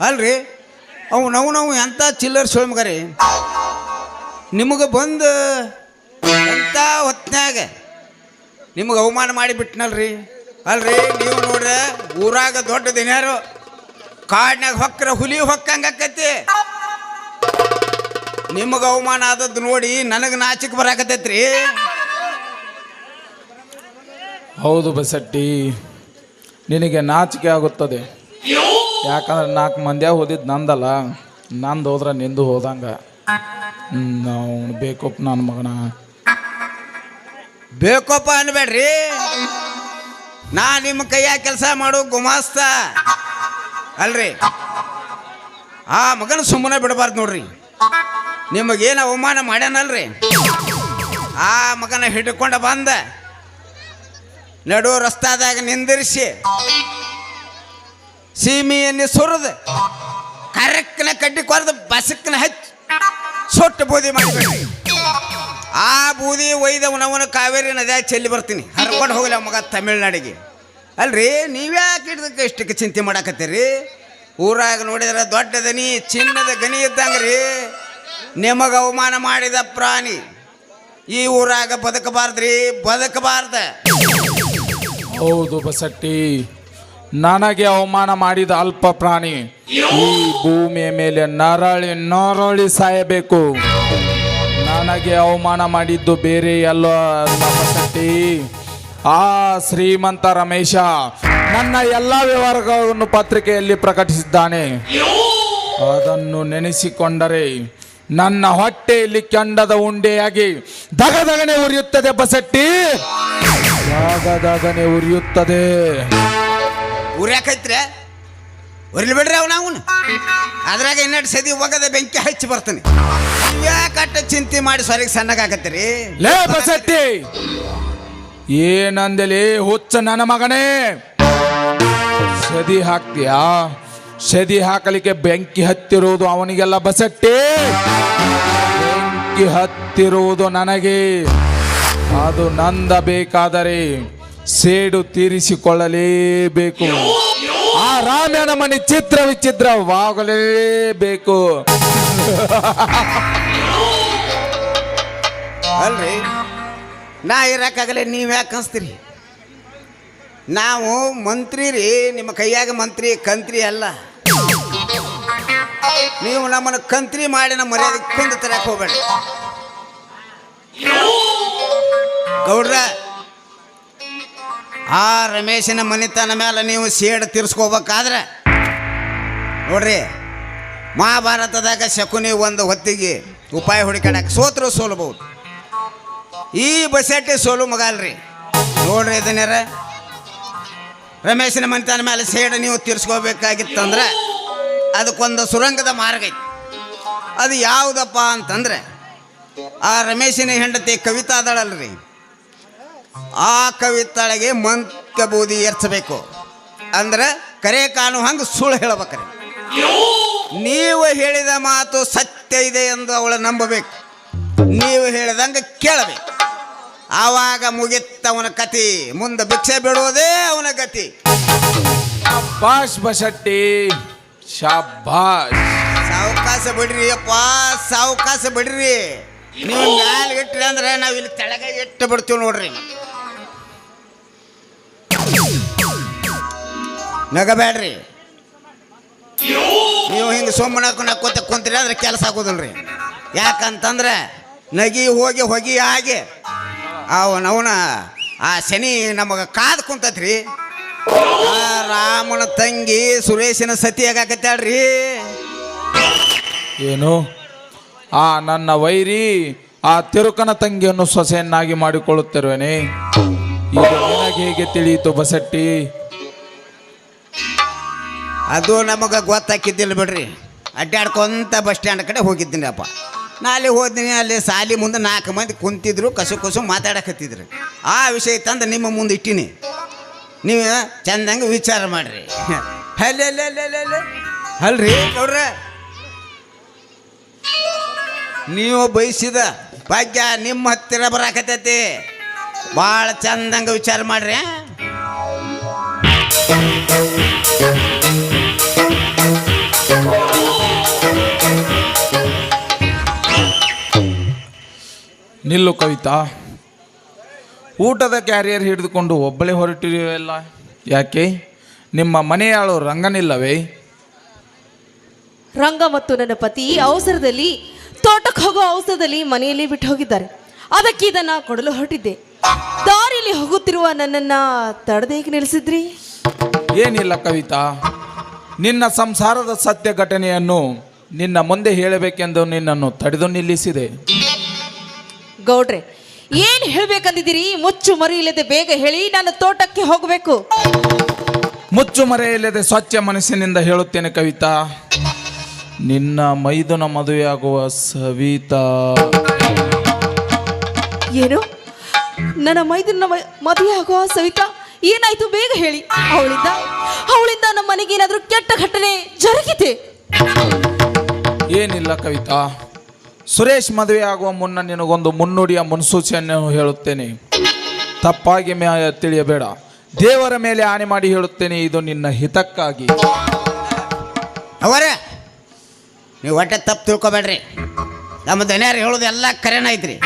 ಅಲ್ರಿ? ಅವು ನಾವು ನಾವು ಎಂಥ ಚಿಲ್ಲರ್ ಸೋಮಗಾರಿ ನಿಮಗೆ ಬಂದು ಎಂಥ ಹೊತ್ನ್ಯಾಗ? ನಿಮಗೆ ಅವಮಾನ ಮಾಡಿ ಬಿಟ್ನಲ್ರಿ? ಅಲ್ರಿ, ನೀವು ನೋಡ್ರೆ ಊರಾಗ ದೊಡ್ಡ ದಿನ್ಯಾರು ಕಾಡ್ನ್ಯಾಗ ಹೊಕ್ಕರ ಹುಲಿ ಹೊಕ್ಕಂಗಾಕತಿ ನಿಮಗೆ ಅವಮಾನ ಆದದ್ದು ನೋಡಿ ನನಗೆ ನಾಚಿಕೆ ಬರಾಕತೈತ್ರಿ ಹೌದು ಬಸಟ್ಟಿ, ನಿನಗೆ ನಾಚಿಕೆ ಆಗುತ್ತದೆ. ಯಾಕಂದ್ರೆ ನಾಲ್ಕು ಮಂದ್ಯ ಓದಿದ್ದು ನಂದಲ್ಲ, ನಂದು ಹೋದ್ರೆ ನಿಂದು ಹೋದಂಗ. ನಾವು ಬೇಕಪ್ಪ ನನ್ನ ಮಗನ. ಬೇಕಪ್ಪ ಅನ್ಬೇಡ್ರಿ. ನಾ ನಿಮ್ಮ ಕೈಯಾಗ ಕೆಲಸ ಮಾಡು, ಗುಮಾಸ್ತ. ಅಲ್ರಿ? ಆ ಮಗನ ಸುಮ್ಮನೆ ಬಿಡಬಾರ್ದು ನೋಡ್ರಿ. ನಿಮಗೇನು ಅವಮಾನ ಮಾಡ್ಯಾನಲ್ರಿ? ಆ ಮಗನ ಹಿಡ್ಕೊಂಡು ಬಂದ, ನಡು ರಸ್ತಾದಾಗ ನಿಂದಿರಿಸಿ. ಸೀಮೆಯನ್ನು ಸುರಿದು ಕರಕ್ಕನ ಕಡ್ಡಿ ಕೊರೆದು ಬಸಕ್ಕನ ಹಚ್ಚಿ ಸೊಟ್ಟು ಬೂದಿ ಮಾಡಿಬಿಡಿ. ಆ ಬೂದಿ ಒಯ್ದವನವನ ಕಾವೇರಿ ನದಿಯಾಗ ಚೆಲ್ಲಿ ಬರ್ತೀನಿ? ಹರ್ಕೊಂಡು ಹೋಗಲಿ ಮಗ ತಮಿಳ್ನಾಡಿಗೆ. ಅಲ್ರಿ, ನೀವ್ಯಾಕೆ ಇದಕ್ಕೆ ಇಷ್ಟಕ್ಕೆ ಚಿಂತೆ ಮಾಡಾಕತ್ತೀರಿ? ಊರಾಗ ನೋಡಿದ್ರೆ ದೊಡ್ಡ ದನಿ, ಚಿನ್ನದ ಗನಿ ಇದ್ದಂಗೆ ರೀ ನಿಮಗೆ ಅವಮಾನ ಮಾಡಿದ ಪ್ರಾಣಿ. ಈ ಊರಾಗ ಬದುಕಬಾರ್ದ್ರಿ, ಬದುಕಬಾರ್ದ. ಹೌದು ಬಸಟ್ಟಿ. ನನಗೆ ಅವಮಾನ ಮಾಡಿದ ಅಲ್ಪ ಪ್ರಾಣಿ ಈ ಭೂಮಿಯ ಮೇಲೆ ನರಳಿ ನರಳಿ ಸಾಯಬೇಕು. ನನಗೆ ಅವಮಾನ ಮಾಡಿದ್ದು ಬೇರೆ ಎಲ್ಲ ಶಕ್ತಿ ಆ ಶ್ರೀಮಂತ ರಮೇಶ ನನ್ನ ಎಲ್ಲ ವ್ಯವಹಾರಗಳನ್ನು ಪತ್ರಿಕೆಯಲ್ಲಿ ಪ್ರಕಟಿಸಿದ್ದಾನೆ. ಅದನ್ನು ನೆನೆಸಿಕೊಂಡರೆ ನನ್ನ ಹೊಟ್ಟೆಯಲ್ಲಿ ಕೆಂಡದ ಉಂಡೆಯಾಗಿ ದಗದಗನೆ ಉರಿಯುತ್ತದೆ ಬಸಟ್ಟಿ. ದಗದಗನೆ ಉರಿಯುತ್ತದೆ. ಉರ್ಯಾಕೈತ್ರೆ ಉರ್ಲಿ ಬಿಡ್ರಿ ಅವನ ಅವನು. ಅದ್ರಾಗ ಇನ್ನೆರಡು ಸದಿ ಹೋಗದ ಬೆಂಕಿ ಹಚ್ಚಿ ಬರ್ತಾನೆ. ಯಾಕಟ್ಟ ಚಿಂತೆ ಮಾಡಿ ಸರಿಗೆ ಸಣ್ಣಗಾಕತ್ತೀರಿ ಲೇ ಬಸಟ್ಟಿ ಏನಂದಲಿ ಹುಚ್ಚ ನನ್ನ ಮಗನೇ? ಸದಿ ಹಾಕ್ತೀಯಾ? ಸದಿ ಹಾಕಲಿಕ್ಕೆ ಬೆಂಕಿ ಹತ್ತಿರುವುದು ಅವನಿಗೆಲ್ಲ ಬಸಟ್ಟಿ ಬೆಂಕಿ ಹತ್ತಿರುವುದು ನನಗೆ. ಅದು ನಂದ ಬೇಕಾದರೆ ಸೇಡು ತೀರಿಸಿಕೊಳ್ಳಲೇಬೇಕು. ಆ ರಾಮಾಯಣ ಮನೆ ಚಿತ್ರ ವಿಚಿತ್ರವಾಗಲೇಬೇಕು. ಅಲ್ರಿ? ನಾ ಇರಕ್ಕಾಗಲ್ಲ ನೀವು ಯಾಕೆ ಅನ್ಸ್ತೀರಿ ನಾವು ಮಂತ್ರಿ ರೀ, ನಿಮ್ಮ ಕೈಯಾಗ ಮಂತ್ರಿ, ಕಂತ್ರಿ ಅಲ್ಲ. ನೀವು ನಮ್ಮನ್ನು ಕಂತ್ರಿ ಮಾಡಿ ನಮ್ಮ ಮರ್ಯಾದೆ ಕುಂದು ತರಕ್ಕೆ ಹೋಗ್ಬೇಡಿ ಗೌಡ್ರ ಆ ರಮೇಶನ ಮನೆತನ ಮೇಲೆ ನೀವು ಸೇಡ್ ತೀರ್ಸ್ಕೋಬೇಕಾದ್ರೆ, ನೋಡ್ರಿ, ಮಹಾಭಾರತದಾಗ ಶಕುನಿ ಒಂದು ಹೊತ್ತಿಗೆ ಉಪಾಯ ಹುಡುಕಾಡಕ್ಕೆ ಸೋತರು ಸೋಲ್ಬಹುದು ಈ ಬಸೆಟ್ಟಿ ಸೋಲು ಮಗಲ್ರಿ. ನೋಡ್ರಿ ಇದನ್ನ ರಮೇಶನ ಮನೆತನ ಮೇಲೆ ಸೇಡು ನೀವು ತೀರ್ಸ್ಕೋಬೇಕಾಗಿತ್ತಂದ್ರೆ ಅದಕ್ಕೊಂದು ಸುರಂಗದ ಮಾರ್ಗ ಐತಿ. ಅದು ಯಾವುದಪ್ಪ ಅಂತಂದ್ರೆ, ಆ ರಮೇಶನ ಹೆಂಡತಿ ಕವಿತಾ ಅದಳಲ್ರಿ. ಆ ಕವಿತಳಗೆ ಮಂಕ ಬೂದಿ ಏರ್ಸಬೇಕು. ಅಂದ್ರೆ ಕರೆ ಕಾಣು ಹಂಗೆ ಸುಳ್ಳು ಹೇಳ್ಬೇಕ್ರಿ. ನೀವು ಹೇಳಿದ ಮಾತು ಸತ್ಯ ಇದೆ ಎಂದು ಅವಳು ನಂಬಬೇಕು. ನೀವು ಹೇಳಿದಂಗೆ ಕೇಳಬೇಕು. ಆವಾಗ ಮುಗಿತ್ತವನ ಕತಿ ಮುಂದೆ ಭಿಕ್ಷೆ ಬಿಡುವುದೇ ಅವನ ಗತಿ. ಬಾಷ್ ಬಸಟ್ಟಿ ಶಾಬಾಷ್ ಸಾವಕಾಶ ಬಿಡ್ರಿ ಅಪ್ಪ ಸಾವಕಾಶ ಬಿಡ್ರಿ. ನೀವು ಮ್ಯಾಲ ಇಟ್ರಿ ಅಂದ್ರೆ ನಾವು ಇಲ್ಲಿ ತೆಳಗೆ ಇಟ್ಟು ಬಿಡ್ತೀವಿ ನೋಡ್ರಿ. ನಗಬೇಡ್ರಿ. ನೀವು ಹಿಂಗೆ ಸುಮ್ಮನೆ ನಕ್ಕೋತ ಕುಂತೀರಿ ಅಂದ್ರೆ ಕೆಲಸ ಆಗೋದಿಲ್ರಿ. ಯಾಕಂತಂದ್ರೆ ನಗಿ ಹೋಗಿ ಹೊಗಿ ಆಗಿ ಅವನವನ ಆ ಶನಿ ನಮಗೆ ಕಾದು ಕುಂತತ್ರಿ. ರಾಮನ ತಂಗಿ ಸುರೇಶನ ಸತಿ ಆಗಾಕತ್ತಾಳ್ರಿ. ಏನು? ಆ ನನ್ನ ವೈರಿ ಆ ತಿರುಕನ ತಂಗಿಯನ್ನು ಸೊಸೆಯನ್ನಾಗಿ ಮಾಡಿಕೊಳ್ಳುತ್ತಿರುವೇನೆ. ಈಗ ಹೇಗೆ ತಿಳಿಯಿತು ಬಸಟ್ಟಿ? ಅದು ನಮಗೆ ಗೊತ್ತಾಕಿದ್ದಿಲ್ಲ ಬಿಡ್ರಿ. ಅಡ್ಡಾಡ್ಕೊಂತ ಬಸ್ ಸ್ಟ್ಯಾಂಡ್ ಕಡೆ ಹೋಗಿದ್ದೀನಿ ಅಪ್ಪ ನಾ ಅಲ್ಲಿ ಹೋದ್ನಿ ಅಲ್ಲಿ ಸಾಲಿ ಮುಂದೆ ನಾಲ್ಕು ಮಂದಿ ಕುಂತಿದ್ರು ಕಸು ಕಸು ಮಾತಾಡಕತ್ತಿದ್ರು. ಆ ವಿಷಯ ತಂದು ನಿಮ್ಮ ಮುಂದೆ ಇಟ್ಟಿನಿ. ನೀವು ಚಂದಂಗೆ ವಿಚಾರ ಮಾಡ್ರಿ. ಅಲ್ರಿ ನೋಡ್ರ ನೀವು ಬಯಸಿದ ಭಾಗ್ಯ ನಿಮ್ಮ ಹತ್ತಿರ ಬರಾಕತೈತಿ ಭಾಳ ಚಂದಂಗೆ ವಿಚಾರ ಮಾಡ್ರಿ ನಿಲ್ಲು ಕವಿತಾ. ಊಟದ ಕ್ಯಾರಿಯರ್ ಹಿಡಿದುಕೊಂಡು ಒಬ್ಬಳೇ ಹೊರಟಿರುವೆಲ್ಲ ಯಾಕೆ? ನಿಮ್ಮ ಮನೆಯಾಳು ರಂಗನಿಲ್ಲವೇ? ರಂಗ ಮತ್ತು ನನ್ನ ಪತಿ ಅವಸರದಲ್ಲಿ ತೋಟಕ್ಕೆ ಹೋಗೋ ಅವಸರದಲ್ಲಿ ಮನೆಯಲ್ಲಿ ಬಿಟ್ಟು ಹೋಗಿದ್ದಾರೆ. ಅದಕ್ಕೆ ಇದನ್ನ ಕೊಡಲು ಹೊರಟಿದ್ದೆ. ದಾರಿಯಲ್ಲಿ ಹೋಗುತ್ತಿರುವ ನನ್ನನ್ನ ತಡೆದೇಗೆ ನಿಲ್ಲಿಸಿದ್ರಿ? ಏನಿಲ್ಲ ಕವಿತಾ. ನಿನ್ನ ಸಂಸಾರದ ಸತ್ಯ ಘಟನೆಯನ್ನು ನಿನ್ನ ಮುಂದೆ ಹೇಳಬೇಕೆಂದು ನಿನ್ನನ್ನು ತಡೆದು ನಿಲ್ಲಿಸಿದೆ. ಗೌಡ್ರೆ ಏನ್ ಹೇಳ್ಬೇಕಂದಿದ್ದೀರಿ? ಮುಚ್ಚು ಮರಿ ಇಲ್ಲದೆ ಬೇಗ ಹೇಳಿ ನಾನು ತೋಟಕ್ಕೆ ಹೋಗಬೇಕು. ಮುಚ್ಚು ಮರೆಯಿಲ್ಲದೆ ಸ್ವಚ್ಛ ಮನಸ್ಸಿನಿಂದ ಹೇಳುತ್ತೇನೆ ಕವಿತಾ. ನಿನ್ನ ಮೈದುನ ಮದುವೆಯಾಗುವ ಸವಿತಾ. ಏನು? ನನ್ನ ಮೈದನ ಮದುವೆ ಆಗುವ ಸವಿತಾ? ಏನಾಯ್ತು ಬೇಗ ಹೇಳಿ. ಅವಳಿಂದ ಅವಳಿಂದ ನಮ್ಮ ಮನೆಗೆ ಏನಾದ್ರೂ ಕೆಟ್ಟ ಘಟನೆ ಜರುಗಿದೆ? ಏನಿಲ್ಲ ಕವಿತಾ. ಸುರೇಶ್ ಮದುವೆ ಆಗುವ ಮುನ್ನ ನಿನಗೊಂದು ಮುನ್ನುಡಿಯ ಮುನ್ಸೂಚನೆಯನ್ನು ಹೇಳುತ್ತೇನೆ. ತಪ್ಪಾಗಿ ಮೇ ತಿಳಿಯಬೇಡ. ದೇವರ ಮೇಲೆ ಆಣೆ ಮಾಡಿ ಹೇಳುತ್ತೇನೆ ಇದು ನಿನ್ನ ಹಿತಕ್ಕಾಗಿ. ಅವರೇ ನೀವು ಹೊಟ್ಟೆ ತಪ್ಪು ತಿಳ್ಕೊಬೇಡ್ರಿ. ನಮ್ಮ ದನಿಯಾರು ಹೇಳೋದು ಎಲ್ಲ ಕರೆನ ಐತ್ರಿ.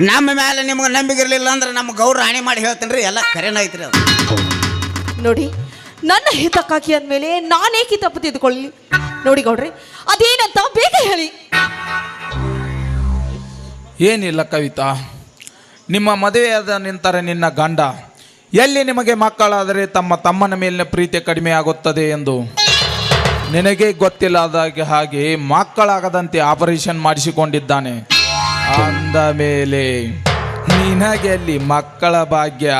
ನಮ್ಮ ಮೇಲೆ ನಿಮ್ಗೆ ನಂಬಿಕೆ ಇರಲಿಲ್ಲ ಅಂದ್ರೆ ನಮ್ಮ ಗೌರ ಹಾನಿ ಮಾಡಿ ಹೇಳ್ತೇನೆ ರೀ ಎಲ್ಲ ಕರೆನ ಐತ್ರಿ ಅದು. ನೋಡಿ ನನ್ನ ಹಿತಕ್ಕಾಗಿ ಅಂದಮೇಲೆ ನಾನೇಕೆ ತಪ್ಪು ತಿದ್ದುಕೊಳ್ಳಿ ನೋಡಿ ಗೌಡ್ರಿ ಅದೇನಂತ ಬೇಗ ಹೇಳಿ. ಏನಿಲ್ಲ ಕವಿತಾ, ನಿಮ್ಮ ಮದುವೆಯಾದ ನಿಂತರೆ ನಿನ್ನ ಗಂಡ, ಎಲ್ಲಿ ನಿಮಗೆ ಮಕ್ಕಳಾದರೆ ತಮ್ಮ ತಮ್ಮನ ಮೇಲಿನ ಪ್ರೀತಿ ಕಡಿಮೆ ಆಗುತ್ತದೆ ಎಂದು. ನಿನಗೆ ಗೊತ್ತಿಲ್ಲದ ಹಾಗೆ ಮಕ್ಕಳಾಗದಂತೆ ಆಪರೇಷನ್ ಮಾಡಿಸಿಕೊಂಡಿದ್ದಾನೆ. ಅಂದ ಮೇಲೆ ನಿನಗೆ ಅಲ್ಲಿ ಮಕ್ಕಳ ಭಾಗ್ಯ?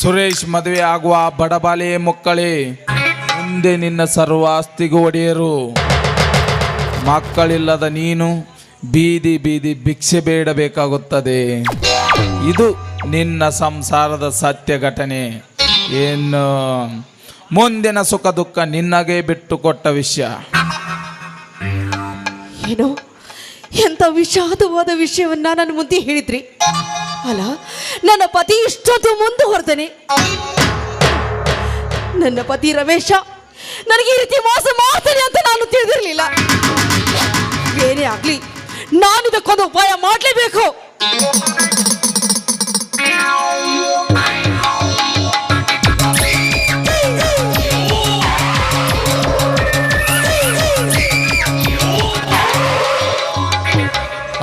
ಸುರೇಶ್ ಮದುವೆ ಆಗುವ ಬಡಬಾಲೆ ಮಕ್ಕಳೇ, ಮುಂದೆ ನಿನ್ನ ಸರ್ವಾಸ್ತಿಗೂ ಒಡೆಯರು. ಮಕ್ಕಳಿಲ್ಲದ ನೀನು ಬೀದಿ ಬೀದಿ ಭಿಕ್ಷೆ ಬೇಡಬೇಕಾಗುತ್ತದೆ. ಇದು ನಿನ್ನ ಸಂಸಾರದ ಸತ್ಯ ಘಟನೆ ಏನು ಮುಂದಿನ ಸುಖ ದುಃಖ ನಿನ್ನಗೆ ಬಿಟ್ಟು ಕೊಟ್ಟ ವಿಷಯ. ಏನು ಎಂತ ವಿಷಾದವಾದ ವಿಷಯವನ್ನ ನನ್ನ ಮುಂದೆ ಹೇಳಿದ್ರಿ. ಅಲ್ಲ, ನನ್ನ ಪತಿ ಇಷ್ಟೊತ್ತು ಮುಂದುವರ್ದನೆ ನನ್ನ ಪತಿ ರಮೇಶ ನನಗೆ ಈ ರೀತಿ ಮೋಸ ಮಾಡ್ತಾನೆ ಅಂತ ನಾನು ತಿಳಿದಿರಲಿಲ್ಲ. ಏನೇ ಆಗ್ಲಿ ನಾನು ಇದಕ್ಕೊಂದು ಉಪಾಯ ಮಾಡಲೇಬೇಕು.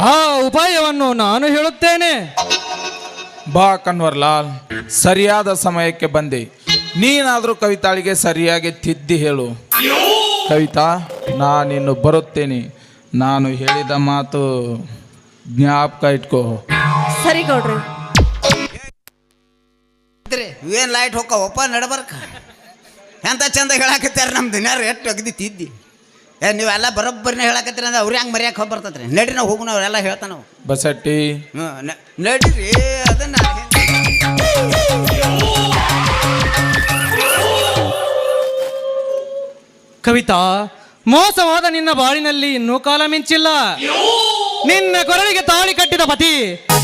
ಆ ಉಪಾಯವನ್ನು ನಾನು ಹೇಳುತ್ತೇನೆ. ಬಾ ಕನ್ವರ್ಲಾಲ್, ಸರಿಯಾದ ಸಮಯಕ್ಕೆ ಬಂದೆ. ನೀನಾದರೂ ಕವಿತಾಳಿಗೆ ಸರಿಯಾಗಿ ತಿದ್ದಿ ಹೇಳು. ಕವಿತಾ, ನಾನಿನ್ನು ಬರುತ್ತೇನೆ. ನಾನು ಹೇಳಿದ ಮಾತು ಜ್ಞಾಪಕ ಇಟ್ಕೋ. ಸರಿ ಗೌಡ್ರೆ. ಏನು ಲೈಟ್ ಹೋಕ್ಕವಪ್ಪ ನಡಬರ್ಕ. ಎಂತ ಚಂದ ಹೇಳಾಕತ್ಯಾರ ನಮ್ಮ ದಿನಾರು ಎಷ್ಟು ಅಗದಿ ತಿದ್ದಿ ಏ ನೀವೆಲ್ಲ ಬರೋಬ್ಬರನ್ನ ಹೇಳಾಕತ್ತೀರ ಅಂದ್ರೆ ಅವ್ರು ಹೆಂಗೆ ಮರ್ಯಾಕೆ ಹೋಗಿ ಬರ್ತೈತ್ರಿ ನಡಿ ನಾವು ಹೋಗುಣ ಅವರೆಲ್ಲ ಹೇಳ್ತಾನೆ ನಾವು ಬಸಟ್ಟಿ. ಹ್ಞೂ ರೀ ನಡೀರಿ ಅದನ್ನ ಕವಿತಾ ಮೋಸವಾದ ನಿನ್ನ ಬಾಳಿನಲ್ಲಿ ಇನ್ನೂ ಕಾಲ ಮಿಂಚಿಲ್ಲ. ನಿನ್ನ ಕೊರಳಿಗೆ ತಾಳಿ ಕಟ್ಟಿದ ಪತಿ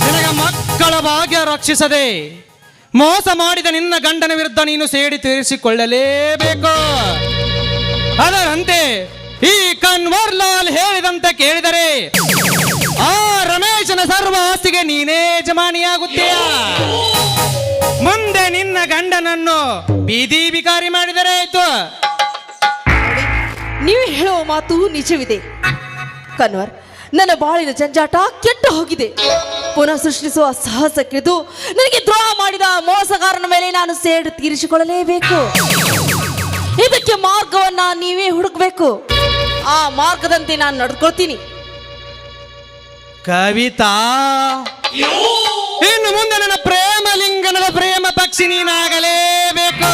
ನಿನಗ ಮಕ್ಕಳ ಭಾಗ್ಯ ರಕ್ಷಿಸದೆ ಮೋಸ ಮಾಡಿದ ನಿನ್ನ ಗಂಡನ ವಿರುದ್ಧ ನೀನು ಸೇಡಿ ತೀರಿಸಿಕೊಳ್ಳಲೇಬೇಕು. ಅದರಂತೆ ಈ ಕನ್ವರ್ ಲಾಲ್ ಹೇಳಿದಂತೆ ಕೇಳಿದರೆ, ಆ ರಮೇಶನ ಸರ್ವ ಆಸ್ತಿಗೆ ನೀನೇ ಜಮಾನಿಯಾಗುತ್ತೀಯ ಮುಂದೆ ನಿನ್ನ ಗಂಡನನ್ನು ಬೀದಿ ಬಿಕಾರಿ ಮಾಡಿದರೆ ಆಯ್ತು. ನೀವು ಹೇಳುವ ಮಾತು ನಿಜವಿದೆ. ಕನ್ವರ್, ನನ್ನ ಬಾಳಿನ ಜಂಜಾಟ ಕೆಟ್ಟು ಹೋಗಿದೆ. ಪುನಃ ಸೃಷ್ಟಿಸುವ ಸಾಹಸಕ್ಕಿದು ನನಗೆ ದ್ರೋಹ ಮಾಡಿದ ಮೋಸಗಾರನ ಮೇಲೆ ನಾನು ಸೇಡು ತೀರಿಸಿಕೊಳ್ಳಲೇಬೇಕು. ಇದಕ್ಕೆ ಮಾರ್ಗವನ್ನ ನೀವೇ ಹುಡುಕ್ಬೇಕು. ಆ ಮಾರ್ಗದಂತೆ ನಾನು ನಡ್ಕೊಳ್ತೀನಿ. ಕವಿತಾ, ಇನ್ನು ಮುಂದೆ ನನ್ನ ಪ್ರೇಮ ಲಿಂಗನದ ಪ್ರೇಮ ಪಕ್ಷಿ ನೀನಾಗಲೇಬೇಕು.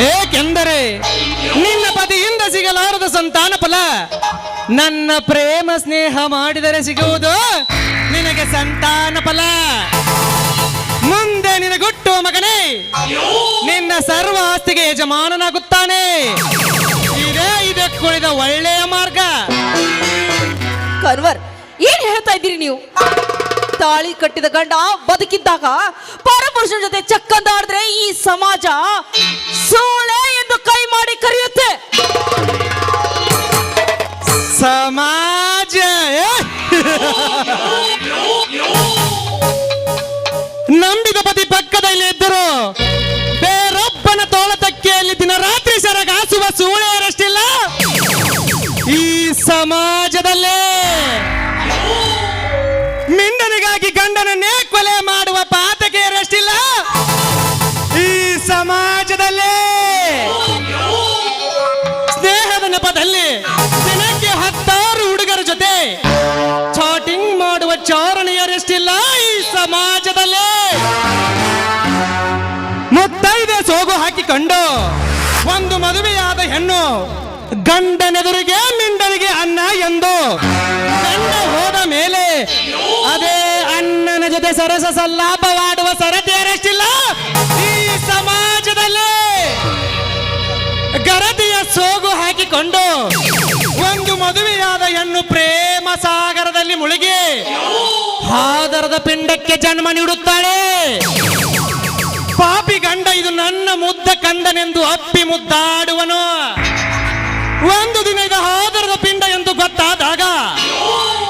ಏಕೆಂದರೆ ನಿನ್ನ ಪತಿಯಿಂದ ಸಿಗಲಾರದ ಸಂತಾನ ಫಲ ನನ್ನ ಪ್ರೇಮ ಸ್ನೇಹ ಮಾಡಿದರೆ ಸಿಗುವುದು ನಿನಗೆ ಸಂತಾನ ಫಲ. ಮುಂದೆ ನಿನಗುಟ್ಟು ಮಗನೇ ನಿನ್ನ ಸರ್ವ ಆಸ್ತಿಗೆ ಯಜಮಾನನಾಗುತ್ತಾನೆ. ಇದೇ ಇದಕ್ಕುಳಿದ ಒಳ್ಳೆಯ ಮಾರ್ಗ. ಕರ್ವರ್ ಏನ್ ಹೇಳ್ತಾ ಇದ್ದೀರಿ ನೀವು? ತಾಳಿ ಕಟ್ಟಿದ ಗಂಡ ಬದುಕಿದ್ದಾಗ ಪರಪುರುಷನ ಜೊತೆ ಚಕ್ಕಂದಾಡಿದ್ರೆ ಈ ಸಮಾಜ ಸೋಳೆ ಎಂದು ಕೈ ಮಾಡಿ ಕರೆಯುತ್ತೆ. ಸಮಾಜ ನಂಬಿದ ಪತಿ ಪಕ್ಕದಲ್ಲಿ ಇದ್ದರು. ಬೇರೊಬ್ಬನ ತೋಳತಕ್ಕೆಯಲ್ಲಿ ದಿನ ರಾತ್ರಿ ಸರಗಾಸುವ ಸೂಳೆಯರಷ್ಟಿಲ್ಲ. ಈ ಸಮಾಜದಲ್ಲೇ ಗಂಡನೆದುರಿಗೆ ಮಿಂಡರಿಗೆ ಅನ್ನ ಎಂದು. ಗಂಡ ಹೋದ ಮೇಲೆ ಅದೇ ಅಣ್ಣನ ಜೊತೆ ಸರಸ ಸಲ್ಲಾಪವಾಡುವ ಸರತಿಯರೆಷ್ಟಿಲ್ಲ ಈ ಸಮಾಜದಲ್ಲಿ ಗರತಿಯ ಸೋಗು ಹಾಕಿಕೊಂಡು ಒಂದು ಮದುವೆಯಾದ ಹೆಣ್ಣು ಪ್ರೇಮ ಸಾಗರದಲ್ಲಿ ಮುಳುಗಿ ಆದರದ ಪಿಂಡಕ್ಕೆ ಜನ್ಮ ನೀಡುತ್ತಾಳೆ. ಪಾಪಿ ಗಂಡ ಇದು ನನ್ನ ಮುದ್ದ ಕಂದನೆಂದು ಅಪ್ಪಿ ಮುದ್ದಾಡುವನು. ಒಂದು ದಿನ ಇದು ಆಧಾರದ ಪಿಂಡ ಎಂದು ಗೊತ್ತಾದಾಗ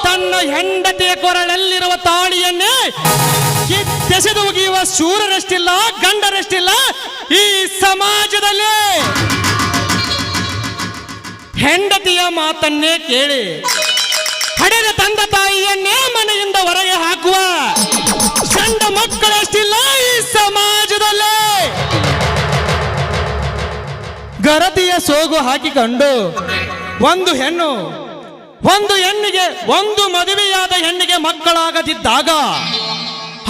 ತನ್ನ ಹೆಂಡತಿಯ ಕೊರಳಲ್ಲಿರುವ ತಾಳಿಯನ್ನೇ ಕೆಸೆದುಗಿಯುವ ಒಗೆಯುವ ಶೂರರಷ್ಟಿಲ್ಲ, ಗಂಡರಷ್ಟಿಲ್ಲ ಈ ಸಮಾಜದಲ್ಲಿ. ಹೆಂಡತಿಯ ಮಾತನ್ನೇ ಕೇಳಿ ಹಡೆದ ತಂದ ತಾಯಿಯನ್ನೇ ಮನೆಯಿಂದ ಹೊರಗೆ ಹಾಕುವ ಗಂಡ ಮಕ್ಕಳಷ್ಟಿಲ್ಲ ಗರತಿಯ ಸೋಗು ಹಾಕಿಕೊಂಡು ಒಂದು ಹೆಣ್ಣು, ಒಂದು ಹೆಣ್ಣಿಗೆ, ಒಂದು ಮದುವೆಯಾದ ಹೆಣ್ಣಿಗೆ ಮಕ್ಕಳಾಗದಿದ್ದಾಗ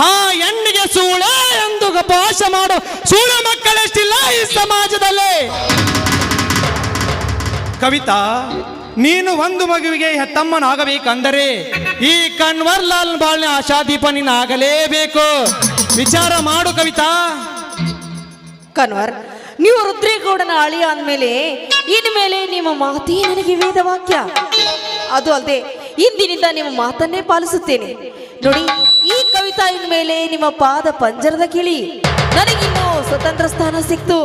ಆ ಹೆಣ್ಣಿಗೆ ಸೂಳೆ ಎಂದು ಭಾಷ ಮಾಡೋ. ಸೂಳ ಮಕ್ಕಳಷ್ಟಿಲ್ಲ ಈ ಸಮಾಜದಲ್ಲಿ? ಕವಿತಾ, ನೀನು ಒಂದು ಮಗುವಿಗೆ ಹೆತ್ತಮ್ಮನಾಗಬೇಕಂದರೆ ಈ ಕನ್ವರ್ ಲಾಲ್ ಬಾಳ್ನ ಆಶಾದೀಪ ನೀನಾಗಲೇಬೇಕು ವಿಚಾರ ಮಾಡು ಕವಿತಾ. ಕನ್ವರ್ ನೀವು ರುದ್ರೇಗೌಡನ ಅಳಿಯ ಅಂದಮೇಲೆ ಇನ್ಮೇಲೆ ನಿಮ್ಮ ಮಾತೇ ನನಗೆ ವೇದವಾಕ್ಯ. ಅದು ಅಲ್ಲದೆ ಇಂದಿನಿಂದ ನಿಮ್ಮ ಮಾತನ್ನೇ ಪಾಲಿಸುತ್ತೇನೆ. ನೋಡಿ, ಈ ಕವಿತಾ ಇನ್ಮೇಲೆ ನಿಮ್ಮ ಪಾದ ಪಂಜರದ ಕಿಳಿ. ನನಗಿನ್ನು ಸ್ವತಂತ್ರ ಸ್ಥಾನ ಸಿಕ್ತು.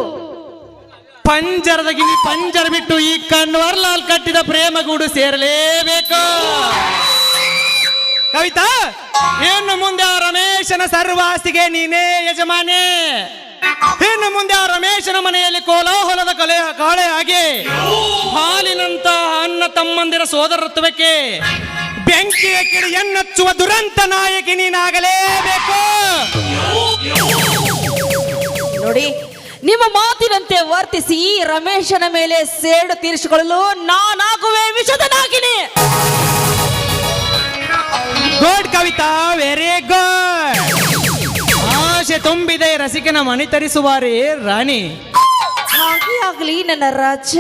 ಪಂಜರದ ಗಿಳಿ ಪಂಜರ ಬಿಟ್ಟು ಈ ಕನ್ವರ್ ಲಾಲ್ ಕಟ್ಟಿದ ಪ್ರೇಮಗೂಡು ಸೇರಲೇಬೇಕು. ಕವಿತಾ ಏನು ಮುಂದೆ ರಮೇಶನ ಸರ್ವಾಸಿಗೆ ನೀನೇ ಯಜಮಾನೆ. ಇನ್ನು ಮುಂದೆ ಆ ರಮೇಶನ ಮನೆಯಲ್ಲಿ ಕೋಲಾಹಲದ ಕಲೆ ಕಾಳೆ ಆಗಿ ಹಾಲಿನಂತ ಅನ್ನ ತಮ್ಮಂದಿರ ಸೋದರತ್ವಕ್ಕೆ ಬೆಂಕಿಯ ಕಿಡಿ ಎನ್ನಚ್ಚುವ ದುರಂತ ನಾಯಕಿ ನೀನಾಗಲೇಬೇಕು. ನೋಡಿ ನಿಮ್ಮ ಮಾತಿನಂತೆ ವರ್ತಿಸಿ ಈ ರಮೇಶನ ಮೇಲೆ ಸೇಡು ತೀರಿಸಿಕೊಳ್ಳಲು ನಾನಾಗುವೆ ವಿಷದ ನಾಗಿನಿ ಗುಡ್ ಕವಿತಾ ವೆರಿ ಗುಡ್ ತುಂಬಿದೆ ರಸಿಕನ ಮಣಿತರಿಸುವಾರೆ ರಾಣಿ. ಹಾಗೆ ಆಗ್ಲಿ ನನ್ನ ರಾಜ.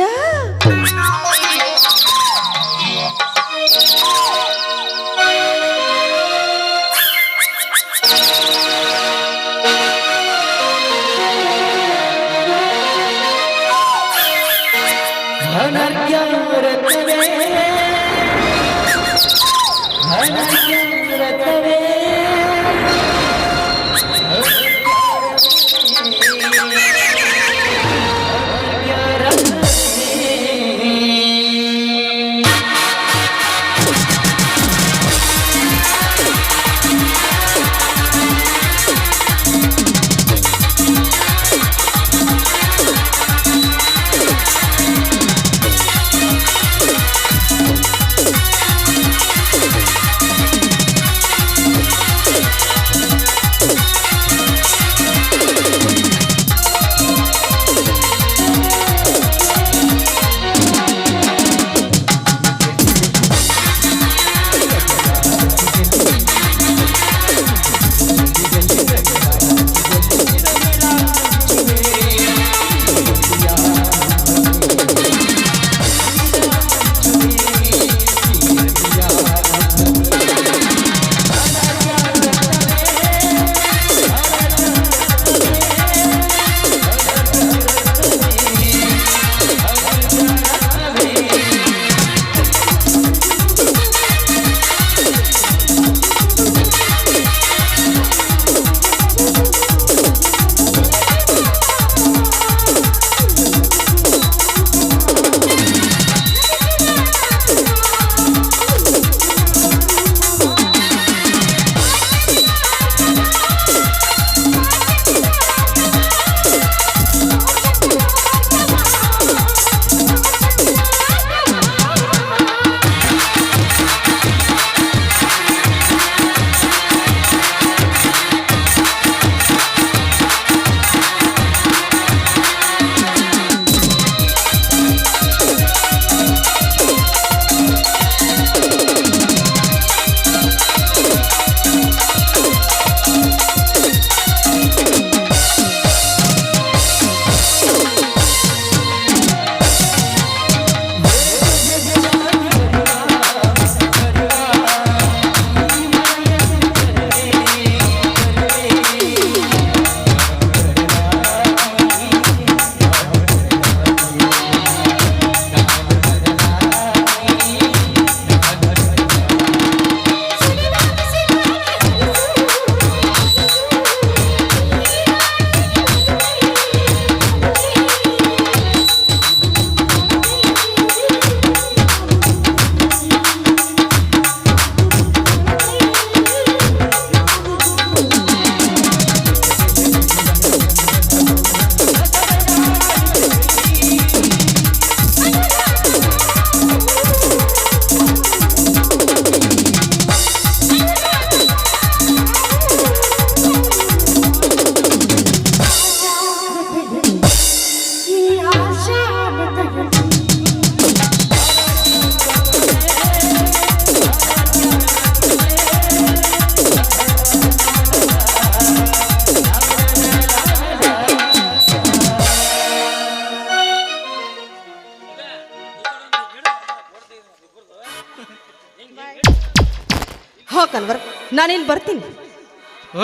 ನಾನೇನು ಬರ್ತೀನಿ.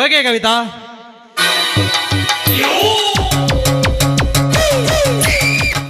ಓಕೆ ಕವಿತಾ.